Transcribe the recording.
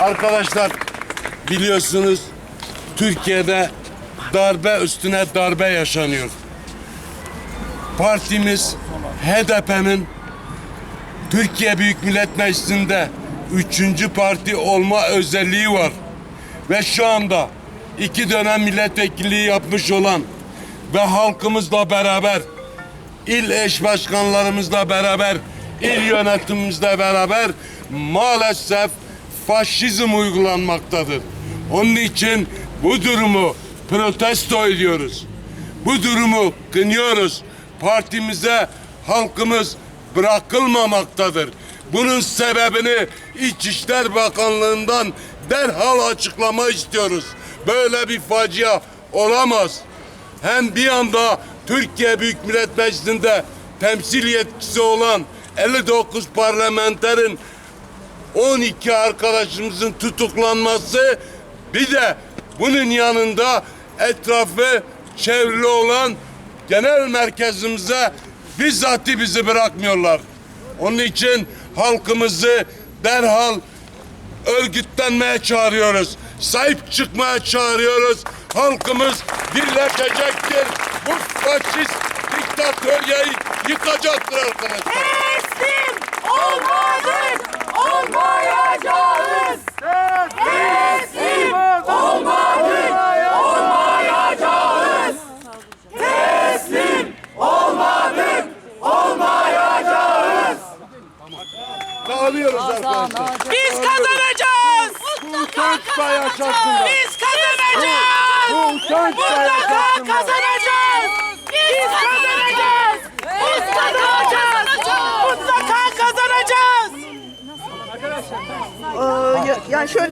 Arkadaşlar biliyorsunuz Türkiye'de darbe üstüne darbe yaşanıyor. Partimiz HDP'nin Türkiye Büyük Millet Meclisi'nde üçüncü parti olma özelliği var. Ve şu anda iki dönem milletvekilliği yapmış olan ve halkımızla beraber il eş başkanlarımızla beraber, il yönetimimizle beraber maalesef faşizm uygulanmaktadır. Onun için bu durumu protesto ediyoruz. Bu durumu kınıyoruz. Partimize halkımız bırakılmamaktadır. Bunun sebebini İçişler Bakanlığı'ndan derhal açıklama istiyoruz. Böyle bir facia olamaz hem bir anda Türkiye Büyük Millet Meclisi'nde temsil yetkisi olan 59 parlamenterin 12 arkadaşımızın tutuklanması bir de bunun yanında etrafı çevrili olan genel merkezimize bizzati bizi bırakmıyorlar. Onun için halkımızı derhal örgütlenmeye çağırıyoruz. Sahip çıkmaya çağırıyoruz. Halkımız birleşecektir. Bu faşist diktatöryeyi yıkacaktır arkadaşlar. Dağılıyoruz arkadaşlar. Biz kazanacağız. Bu utanç da yaşatsınlar. Biz kazanacağız. Bu utanç da Mutlaka yaşatsınlar. kazanacağız. Biz kazanacağız. Biz kazanacağız. Mutlaka kazanacağız. Ee, ya- şöyle